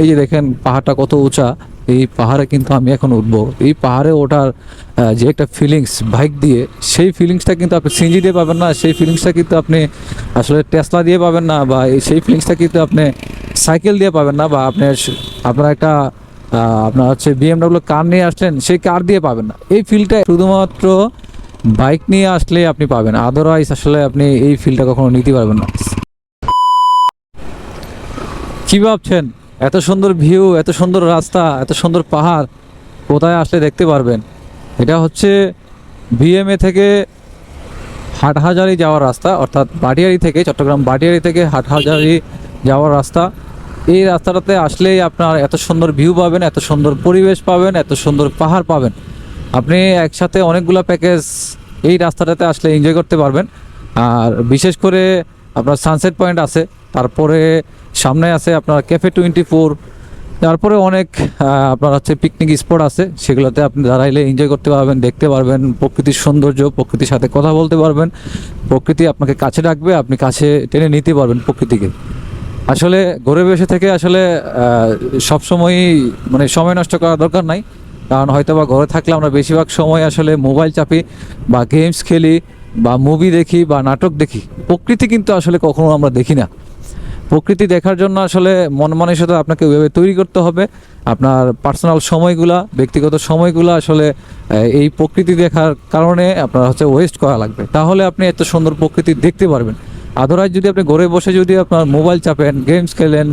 এই যে দেখেন, পাহাড়টা কত উঁচা, এই পাহাড়ে কিন্তু আমি এখন উঠবো। এই পাহাড়ে ওঠার যে একটা ফিলিংস বাইক দিয়ে, সেই ফিলিংসটা কিন্তু আপনি সিঞ্জি দিয়ে পাবেন না, সেই ফিলিংসটা কিন্তু আপনি আসলে টেসলা দিয়ে পাবেন না, বা সেই ফিলিংসটা কিন্তু আপনি সাইকেল দিয়ে পাবেন না, বা আপনার আপনার একটা আপনার হচ্ছে বিএমডাব্লিউ কার নিয়ে আসলেন, সেই কার দিয়ে পাবেন না। এই ফিলটা শুধুমাত্র বাইক নিয়ে আসলে আপনি পাবেন আদারওয়াইজ আসলে আপনি এই ফিলটা কখনো নিতে পারবেন না। কি ভাবছেন? এত সুন্দর ভিউ, এত সুন্দর রাস্তা, এত সুন্দর পাহাড়, কোথায় আসলে দেখতে পারবেন? এটা হচ্ছে বিএমএ থেকে হাটহাজারি যাওয়ার রাস্তা, অর্থাৎ বাটিয়ারি থেকে, চট্টগ্রাম বাটিয়ারি থেকে হাটহাজারি যাওয়ার রাস্তা। এই রাস্তাটাতে আসলেই আপনার এত সুন্দর ভিউ পাবেন, এত সুন্দর পরিবেশ পাবেন, এত সুন্দর পাহাড় পাবেন। আপনি একসাথে অনেকগুলো প্যাকেজ এই রাস্তাটাতে আসলে এনজয় করতে পারবেন। আর বিশেষ করে আপনার সানসেট পয়েন্ট আছে, তারপরে সামনে আছে আপনার ক্যাফে টোয়েন্টি ফোর তারপরে অনেক আপনার হচ্ছে পিকনিক স্পট আছে, সেগুলোতে আপনি দাঁড়াইলে এনজয় করতে পারবেন, দেখতে পারবেন, প্রকৃতির সৌন্দর্য, প্রকৃতির সাথে কথা বলতে পারবেন, প্রকৃতি আপনাকে কাছে ডাকবে আপনি কাছে টেনে নিতে পারবেন প্রকৃতিকে। আসলে ঘরে বসে থেকে আসলে সব সময়ই মানে সময় নষ্ট করার দরকার নাই, কারণ হয়তো বা ঘরে থাকলে আমরা বেশিরভাগ সময় আসলে মোবাইল চাপি বা গেমস খেলি বা মুভি দেখি বা নাটক দেখি, প্রকৃতি কিন্তু আসলে কখনো আমরা দেখি না। প্রকৃতি দেখার জন্য আসলে মন মানসিকতা আপনাকে ওইভাবে তৈরি করতে হবে। আপনার পার্সোনাল সময়গুলা, ব্যক্তিগত সময়গুলা আসলে এই প্রকৃতি দেখার কারণে আপনার হচ্ছে ওয়েস্ট করা লাগবে। তাহলে আপনি এত সুন্দর প্রকৃতি দেখতে পারবেন। আদারওয়াইজ যদি আপনি ঘরে বসে যদি আপনার মোবাইল চাপেন গেমস খেলেন,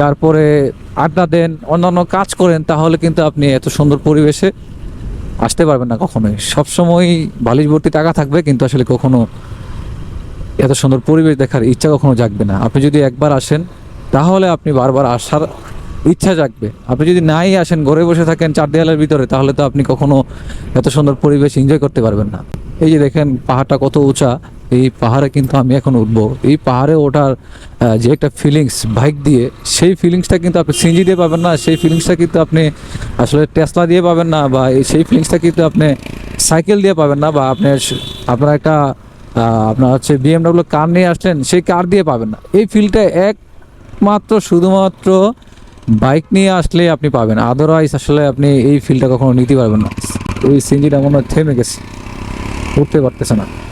তারপরে আড্ডা দেন, অন্যান্য কাজ করেন, তাহলে কিন্তু আপনি এত সুন্দর পরিবেশে আসতে পারবেন না কখনোই। সবসময় বালিশ ভর্তি টাকা থাকবে, কিন্তু আসলে কখনো এত সুন্দর পরিবেশ দেখার ইচ্ছা কখনো জাগবে না। আপনি যদি একবার আসেন, তাহলে আপনি বারবার আসার ইচ্ছা জাগবে। আপনি যদি নাই আসেন, ঘরে বসে থাকেন চার দেয়ালের ভিতরে, তাহলে তো আপনি কখনো এত সুন্দর পরিবেশ এনজয় করতে পারবেন না। এই যে দেখেন, পাহাড়টা কত উঁচা। এই পাহাড়ে কিন্তু আমি এখন উঠবো। এই পাহাড়ে ওঠার যে একটা ফিলিংস বাইক দিয়ে, সেই ফিলিংসটা কিন্তু আপনি সিঞ্জি দিয়ে পাবেন না, সেই ফিলিংসটা কিন্তু আপনি আসলে টেসলা দিয়ে পাবেন না, বা সেই ফিলিংসটা কিন্তু আপনি সাইকেল দিয়ে পাবেন না, বা আপনার স- আপনার একটা আপনার হচ্ছে বিএমডাব্লিউ কার নিয়ে আসলেন, সেই কার দিয়ে পাবেন না। এই ফিলটা একমাত্র, শুধুমাত্র বাইক নিয়ে আসলে আপনি পাবেন। আদারওয়াইজ আসলে আপনি এই ফিলটা কখনো নিতে পারবেন না। ওই সিঞ্জিটা মনে থেমে গেছে। উঠতে পারতেছে না।